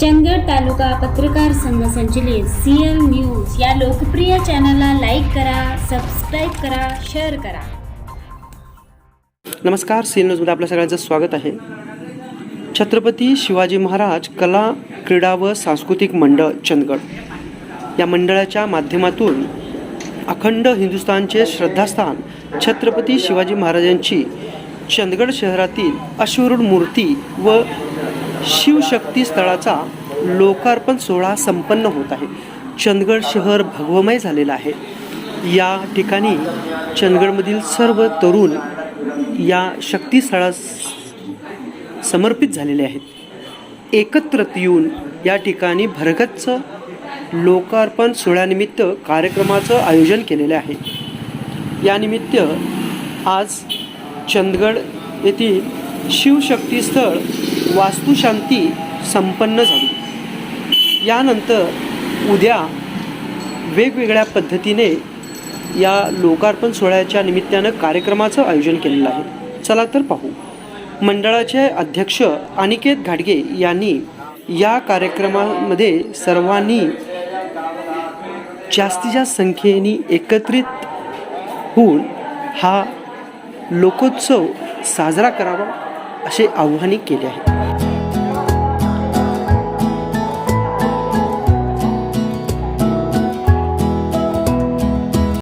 चंदगड तालुका पत्रकार संघ संचलित सी एल न्यूज या लोकप्रिय चॅनलला लाईक करा सबस्क्राईब करा शेअर करा. नमस्कार सी न्यूजमध्ये आपल्या सगळ्यांचं स्वागत आहे. छत्रपती शिवाजी महाराज कला क्रीडा व सांस्कृतिक मंडळ चंदगड. या मंडळाच्या माध्यमातून अखंड हिंदुस्थानचे श्रद्धास्थान छत्रपती शिवाजी महाराजांची चंदगड शहरातील अश्वरूढ मूर्ती व शिवशक्ती स्थळाचा लोकार्पण सोहळा संपन्न होत आहे. चंदगड शहर भगवमय झालेलं आहे. या ठिकाणी चंदगडमधील सर्व तरुण या शक्तीस्थळास समर्पित झालेले आहेत. एकत्रित येऊन या ठिकाणी भरगच्च लोकार्पण सोहळ्यानिमित्त कार्यक्रमाचं आयोजन केलेले आहे. यानिमित्त आज चंदगड येथील शिवशक्ती स्थळ वास्तुशांती संपन्न झाली. यानंतर उद्या वेगवेगळ्या पद्धतीने या लोकार्पण सोहळ्याच्या निमित्तानं कार्यक्रमाचं आयोजन केलेलं आहे. चला तर पाहू. मंडळाचे अध्यक्ष अनिकेत घाटगे यांनी या कार्यक्रमामध्ये सर्वांनी जास्तीत जास्त संख्येने एकत्रित होऊन हा लोकोत्सव साजरा करावा. असे आव्हाने केले आहे.